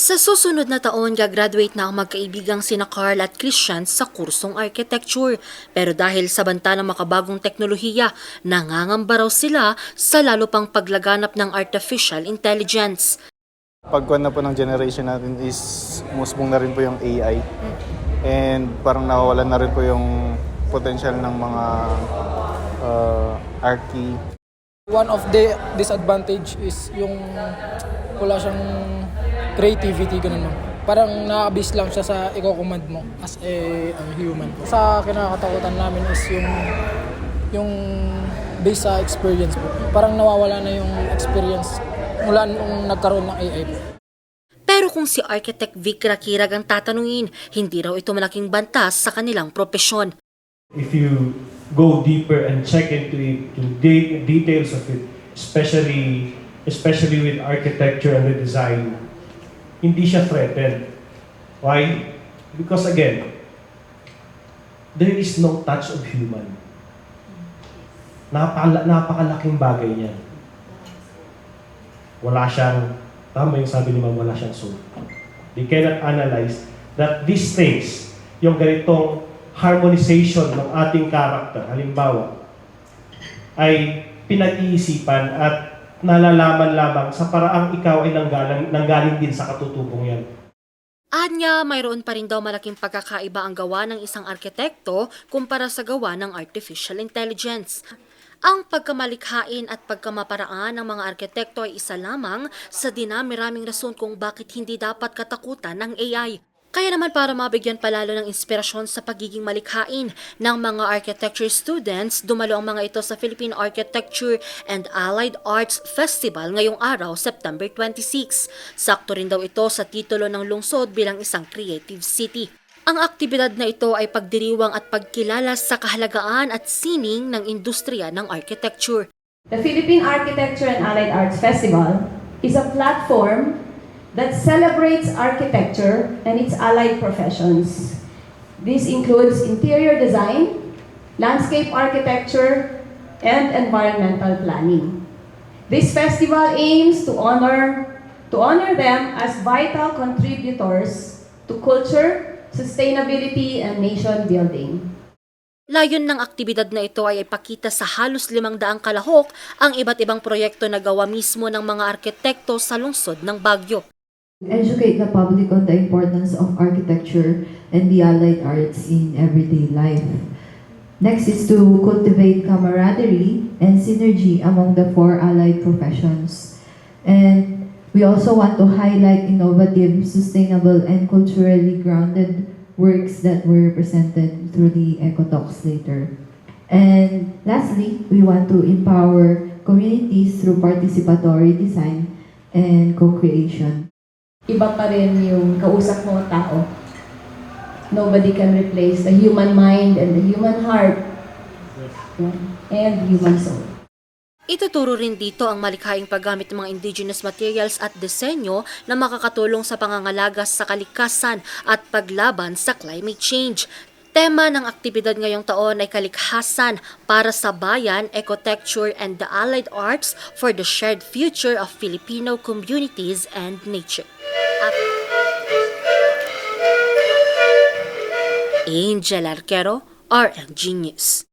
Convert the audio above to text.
Sa susunod na taon, gagraduate na ang magkaibigang sina Carl at Christian sa kursong architecture. Pero dahil sa banta ng makabagong teknolohiya, nangangamba raw sila sa lalo pang paglaganap ng artificial intelligence. Pagkuhan na po ng generation natin is musbong na rin po yung AI. And parang nawawalan na rin po yung potential ng mga uh, archi. One of the disadvantage is yung wala siyang creativity, ganun mo. Parang nakabase lang siya sa i-command mo as a ano, human. Sa kinakatakutan namin is yung yung based sa experience po. Parang nawawala na yung experience mula nung nagkaroon ng AI po. Pero kung si Architect Vic Rakirag ang tatanungin, hindi raw ito malaking bantas sa kanilang propesyon. if you go deeper and check into it, to de- details of it, especially especially with architecture and the design, hindi siya threatened. Why? Because again, there is no touch of human. Napaka, napakalaking bagay niya. Wala siyang, tama yung sabi ni Ma'am, wala siyang soul. They cannot analyze that these things, yung ganitong harmonization ng ating character, halimbawa, ay pinag-iisipan at nalalaman lamang sa paraang ikaw ay nanggaling, nanggaling din sa katutubong yan. Anya, mayroon pa rin daw malaking pagkakaiba ang gawa ng isang arkitekto kumpara sa gawa ng artificial intelligence. Ang pagkamalikhain at pagkamaparaan ng mga arkitekto ay isa lamang sa dinami-raming rason kung bakit hindi dapat katakutan ng AI. Kaya naman para mabigyan palalo ng inspirasyon sa pagiging malikhain ng mga architecture students, dumalo ang mga ito sa Philippine Architecture and Allied Arts Festival ngayong araw, September 26. Sakto rin daw ito sa titulo ng lungsod bilang isang creative city. Ang aktibidad na ito ay pagdiriwang at pagkilala sa kahalagaan at sining ng industriya ng architecture. The Philippine Architecture and Allied Arts Festival is a platform that celebrates architecture and its allied professions. This includes interior design, landscape architecture, and environmental planning. This festival aims to honor to honor them as vital contributors to culture, sustainability, and nation building. Layon ng aktibidad na ito ay ipakita sa halos limang daang kalahok ang iba't ibang proyekto na gawa mismo ng mga arkitekto sa lungsod ng Baguio. Educate the public on the importance of architecture and the allied arts in everyday life. Next is to cultivate camaraderie and synergy among the four allied professions. And we also want to highlight innovative, sustainable, and culturally grounded works that were presented through the Eco Talks later. And lastly, we want to empower communities through participatory design and co-creation. Iba pa rin yung kausap mo tao. Nobody can replace the human mind and the human heart and human soul. Ituturo rin dito ang malikhaing paggamit ng mga indigenous materials at disenyo na makakatulong sa pangangalaga sa kalikasan at paglaban sa climate change. Tema ng aktibidad ngayong taon ay kalikhasan para sa bayan, ecotecture, and the allied arts for the shared future of Filipino communities and nature. Angel Arquero, RMG News.